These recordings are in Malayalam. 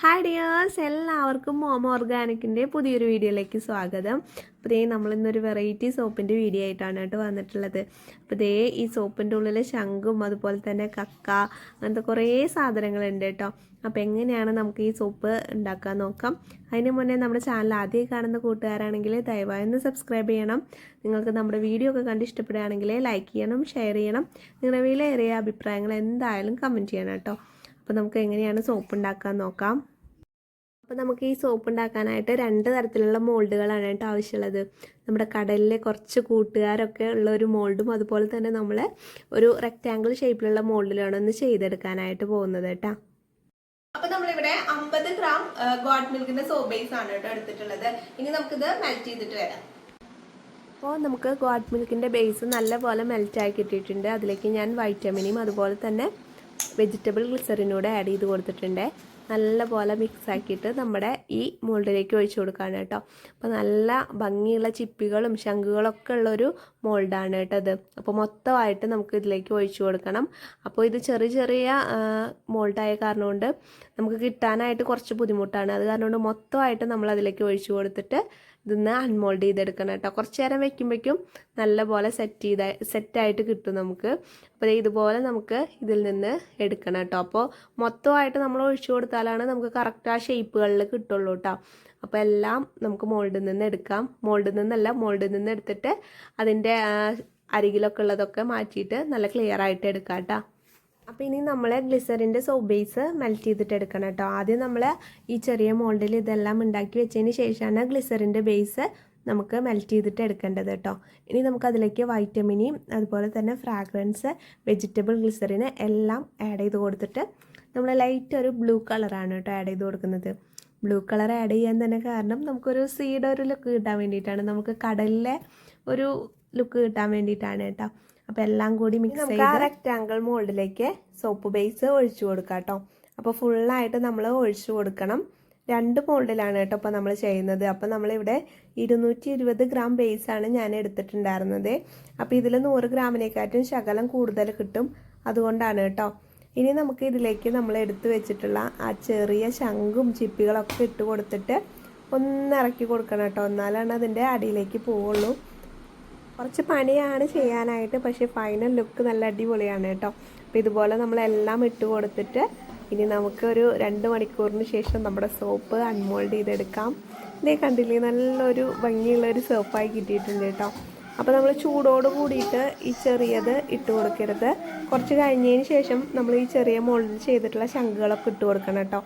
ഹായ് ഡിയേഴ്സ് എല്ലാവർക്കും മോമ ഓർഗാനിക്കിന്റെ പുതിയൊരു വീഡിയോയിലേക്ക് സ്വാഗതം. അപ്പോൾ ദേ നമ്മളിന്നൊരു വെറൈറ്റി സോപ്പിന്റെ വീഡിയോ ആയിട്ടാണ് കേട്ടോ വന്നിട്ടുള്ളത്. അപ്പോൾ ദേ ഈ സോപ്പിന്റെ ഉള്ളിൽ ശംഖും അതുപോലെ തന്നെ കക്ക അങ്ങനത്തെ കുറേ സാധനങ്ങളുണ്ട് കേട്ടോ. അപ്പോൾ എങ്ങനെയാണ് നമുക്ക് ഈ സോപ്പ് ഉണ്ടാക്കാൻ നോക്കാം? അതിന് മുന്നേ നമ്മുടെ ചാനൽ ആദ്യമായി കാണുന്ന കൂട്ടുകാരാണെങ്കിൽ ദയവായി ഒന്ന് സബ്സ്ക്രൈബ് ചെയ്യണം. നിങ്ങൾക്ക് നമ്മുടെ വീഡിയോ ഒക്കെ കണ്ട് ഇഷ്ടപ്പെടുകയാണെങ്കിൽ ലൈക്ക് ചെയ്യണം ഷെയർ ചെയ്യണം. നിങ്ങളുടെ വിലയേറിയ അഭിപ്രായങ്ങൾ എന്തായാലും കമന്റ് ചെയ്യണം കേട്ടോ. അപ്പോൾ നമുക്ക് എങ്ങനെയാണ് സോപ്പ് ഉണ്ടാക്കാൻ നോക്കാം. അപ്പോൾ നമുക്ക് ഈ സോപ്പ് ഉണ്ടാക്കാനായിട്ട് രണ്ട് തരത്തിലുള്ള മോൾഡുകളാണ് കേട്ടോ ആവശ്യമുള്ളത്. നമ്മുടെ കടലിലെ കുറച്ച് കൂട്ടുകാരൊക്കെ ഉള്ള ഒരു മോൾഡും അതുപോലെ തന്നെ നമ്മൾ ഒരു റെക്റ്റാങ്കിൾ ഷേപ്പിലുള്ള മോൾഡിലാണ് ഒന്ന് ചെയ്തെടുക്കാനായിട്ട് പോകുന്നത് കേട്ടോ. അപ്പൊ നമ്മളിവിടെ അമ്പത് ഗ്രാം ഗോഡ് മിൽക്കിന്റെ സോപ്പ് ബേസ് ആണ് കേട്ടോ എടുത്തിട്ടുള്ളത്. ഇനി നമുക്കിത് മെൽറ്റ് ചെയ്തിട്ട് വരാം. അപ്പോൾ നമുക്ക് ഗോഡ് മിൽക്കിന്റെ ബേസ് നല്ലപോലെ മെൽറ്റായി കിട്ടിയിട്ടുണ്ട്. അതിലേക്ക് ഞാൻ വൈറ്റമിനും അതുപോലെ തന്നെ വെജിറ്റബിൾ ഗ്ലിസറിനൂടെ ആഡ് ചെയ്ത് കൊടുത്തിട്ടുണ്ട്. നല്ലപോലെ മിക്സ് ആക്കിയിട്ട് നമ്മുടെ ഈ മോൾഡിലേക്ക് ഒഴിച്ചു കൊടുക്കുകയാണ് കേട്ടോ. അപ്പോൾ നല്ല ഭംഗിയുള്ള ചിപ്പികളും ശംഖുകളൊക്കെ ഉള്ളൊരു മോൾഡാണ് കേട്ടോ ഇത്. അപ്പോൾ മൊത്തമായിട്ട് നമുക്ക് ഇതിലേക്ക് ഒഴിച്ചു കൊടുക്കണം. അപ്പോൾ ഇത് ചെറിയ ചെറിയ മോൾഡായ കാരണം കൊണ്ട് നമുക്ക് കിട്ടാനായിട്ട് കുറച്ച് ബുദ്ധിമുട്ടാണ്. അത് കാരണം കൊണ്ട് മൊത്തമായിട്ട് നമ്മൾ അതിലേക്ക് ഒഴിച്ചു കൊടുത്തിട്ട് ഇതൊന്ന് അൺമോൾഡ് ചെയ്തെടുക്കണം കേട്ടോ. കുറച്ച് നേരം വെക്കുമ്പോഴേക്കും നല്ലപോലെ സെറ്റ് ചെയ്ത സെറ്റായിട്ട് കിട്ടും നമുക്ക്. അപ്പോൾ ഇതുപോലെ നമുക്ക് ഇതിൽ നിന്ന് എടുക്കണം കേട്ടോ. അപ്പോൾ മൊത്തമായിട്ട് നമ്മൾ ഒഴിച്ചു കൊടുത്താലാണ് നമുക്ക് കറക്റ്റ് ആ ഷേപ്പുകളിൽ കിട്ടുള്ളൂ കേട്ടോ. അപ്പോൾ എല്ലാം നമുക്ക് മോൾഡിൽ നിന്ന് എടുക്കാം. മോൾഡിൽ നിന്നല്ല മോൾഡിൽ നിന്ന് എടുത്തിട്ട് അതിന്റെ അരികിലൊക്കെ ഉള്ളതൊക്കെ മാറ്റിയിട്ട് നല്ല ക്ലിയർ ആയിട്ട് എടുക്കാം കേട്ടോ. അപ്പോൾ ഇനി നമ്മൾ ഗ്ലിസറിന്റെ സോപ്പ് ബേസ് മെൽറ്റ് ചെയ്തിട്ട് എടുക്കണം കേട്ടോ. ആദ്യം നമ്മൾ ഈ ചെറിയ മോൾഡിൽ ഇതെല്ലാം ഉണ്ടാക്കി വെച്ചതിന് ശേഷമാണ് ഗ്ലിസറിന്റെ ബേസ് നമുക്ക് മെൽറ്റ് ചെയ്തിട്ട് എടുക്കേണ്ടത് കേട്ടോ. ഇനി നമുക്ക് അതിലേക്ക് വൈറ്റമിനും അതുപോലെ തന്നെ ഫ്രാഗ്രൻസ് വെജിറ്റബിൾ ഗ്ലിസറിന് എല്ലാം ആഡ് ചെയ്ത് കൊടുത്തിട്ട് നമ്മൾ ലൈറ്റ് ഒരു ബ്ലൂ കളറാണ് കേട്ടോ ആഡ് ചെയ്ത് കൊടുക്കുന്നത്. ബ്ലൂ കളർ ആഡ് ചെയ്യാൻ തന്നെ കാരണം നമുക്കൊരു സീഡ് ഒരു ലുക്ക് കിട്ടാൻ വേണ്ടിയിട്ടാണ്. നമുക്ക് കടലിലെ ഒരു ലുക്ക് കിട്ടാൻ വേണ്ടിയിട്ടാണ് കേട്ടോ. അപ്പോൾ എല്ലാം കൂടി മിക്സ് ചെയ്ത് റെക്റ്റാങ്കിൾ മോൾഡിലേക്ക് സോപ്പ് ബേസ് ഒഴിച്ചു കൊടുക്കാം കേട്ടോ. അപ്പോൾ ഫുള്ളായിട്ട് നമ്മൾ ഒഴിച്ചു കൊടുക്കണം. രണ്ട് മോൾഡിലാണ് കേട്ടോ ഇപ്പോൾ നമ്മൾ ചെയ്യുന്നത്. അപ്പോൾ നമ്മളിവിടെ ഇരുന്നൂറ്റി ഇരുപത് ഗ്രാം ബേസ് ആണ് ഞാൻ എടുത്തിട്ടുണ്ടായിരുന്നത്. അപ്പോൾ ഇതിൽ നൂറ് ഗ്രാമിനെക്കാട്ടും ശകലം കൂടുതൽ കിട്ടും അതുകൊണ്ടാണ് കേട്ടോ. ഇനി നമുക്ക് ഇതിലേക്ക് നമ്മൾ എടുത്തു വെച്ചിട്ടുള്ള ആ ചെറിയ ശംഖും ചിപ്പികളൊക്കെ ഇട്ട് കൊടുത്തിട്ട് ഒന്ന് ഇറക്കി കൊടുക്കണം കേട്ടോ. എന്നാലാണ് അതിന്റെ അടിയിലേക്ക് പോവുള്ളൂ. കുറച്ച് പണിയാണ് ചെയ്യാനായിട്ട് പക്ഷേ ഫൈനൽ ലുക്ക് നല്ല അടിപൊളിയാണ് കേട്ടോ. അപ്പോൾ ഇതുപോലെ നമ്മളെല്ലാം ഇട്ട് കൊടുത്തിട്ട് ഇനി നമുക്കൊരു രണ്ട് മണിക്കൂറിന് ശേഷം നമ്മുടെ സോപ്പ് അൺമോൾഡ് ചെയ്തെടുക്കാം. ഇതേ കണ്ടില്ലേ? നല്ലൊരു ഭംഗിയുള്ളൊരു സോപ്പായി കിട്ടിയിട്ടുണ്ട് കേട്ടോ. അപ്പോൾ നമ്മൾ ചൂടോട് കൂടിയിട്ട് ഈ ചെറിയത് ഇട്ട് കൊടുക്കരുത്. കുറച്ച് കഴിഞ്ഞതിന് ശേഷം നമ്മൾ ഈ ചെറിയ മോൾഡിൽ ചെയ്തിട്ടുള്ള ശംഖുകളൊക്കെ ഇട്ട് കൊടുക്കണം കേട്ടോ.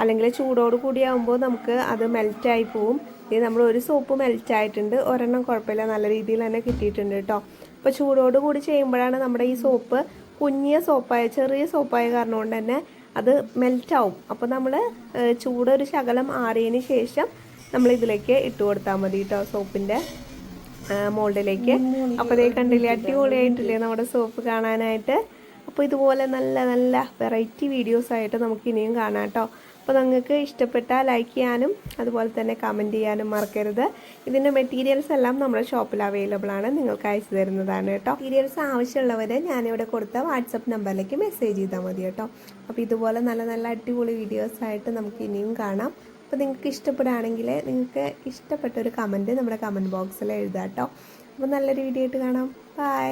അല്ലെങ്കിൽ ചൂടോട് കൂടിയാകുമ്പോൾ നമുക്ക് അത് മെൽറ്റായി പോവും. ഇത് നമ്മൾ ഒരു സോപ്പ് മെൽറ്റ് ആയിട്ടുണ്ട് ഒരെണ്ണം കുഴപ്പമില്ല. നല്ല രീതിയിൽ തന്നെ കിട്ടിയിട്ടുണ്ട് കേട്ടോ. അപ്പോൾ ചൂടോട് കൂടി ചെയ്യുമ്പോഴാണ് നമ്മുടെ ഈ സോപ്പ് കുഞ്ഞിയ സോപ്പായ ചെറിയ സോപ്പായ കാരണം കൊണ്ട് തന്നെ അത് മെൽറ്റാവും. അപ്പോൾ നമ്മൾ ചൂടൊരു ശകലം ആറിയതിന് ശേഷം നമ്മൾ ഇതിലേക്ക് ഇട്ട് കൊടുത്താൽ മതി കേട്ടോ സോപ്പിന്റെ മോൾഡിലേക്ക്. അപ്പോൾ ഇതേ കണ്ടില്ലേ അടിപൊളിയായിട്ടില്ലേ നമ്മുടെ സോപ്പ് കാണാനായിട്ട്. അപ്പോൾ ഇതുപോലെ നല്ല നല്ല വെറൈറ്റി വീഡിയോസായിട്ട് നമുക്ക് ഇനിയും കാണാം കേട്ടോ. അപ്പോൾ നിങ്ങൾക്ക് ഇഷ്ടപ്പെട്ടാൽ ലൈക്ക് ചെയ്യാനും അതുപോലെ തന്നെ കമന്റ് ചെയ്യാനും മറക്കരുത്. ഇതിന്റെ മെറ്റീരിയൽസ് എല്ലാം നമ്മുടെ ഷോപ്പിൽ അവൈലബിൾ ആണ്. നിങ്ങൾക്ക് അയച്ചു തരുന്നതാണ് കേട്ടോ. മെറ്റീരിയൽസ് ആവശ്യമുള്ളവർ ഞാനിവിടെ കൊടുത്ത വാട്സപ്പ് നമ്പറിലേക്ക് മെസ്സേജ് ചെയ്താൽ മതി കേട്ടോ. അപ്പോൾ ഇതുപോലെ നല്ല നല്ല അടിപൊളി വീഡിയോസ് ആയിട്ട് നമുക്ക് ഇനിയും കാണാം. അപ്പോൾ നിങ്ങൾക്ക് ഇഷ്ടപ്പെടുകയാണെങ്കിൽ നിങ്ങൾക്ക് ഇഷ്ടപ്പെട്ട ഒരു കമന്റ് നമ്മുടെ കമന്റ് ബോക്സിൽ എഴുതാം കേട്ടോ. അപ്പോൾ നല്ലൊരു വീഡിയോ ആയിട്ട് കാണാം. ബൈ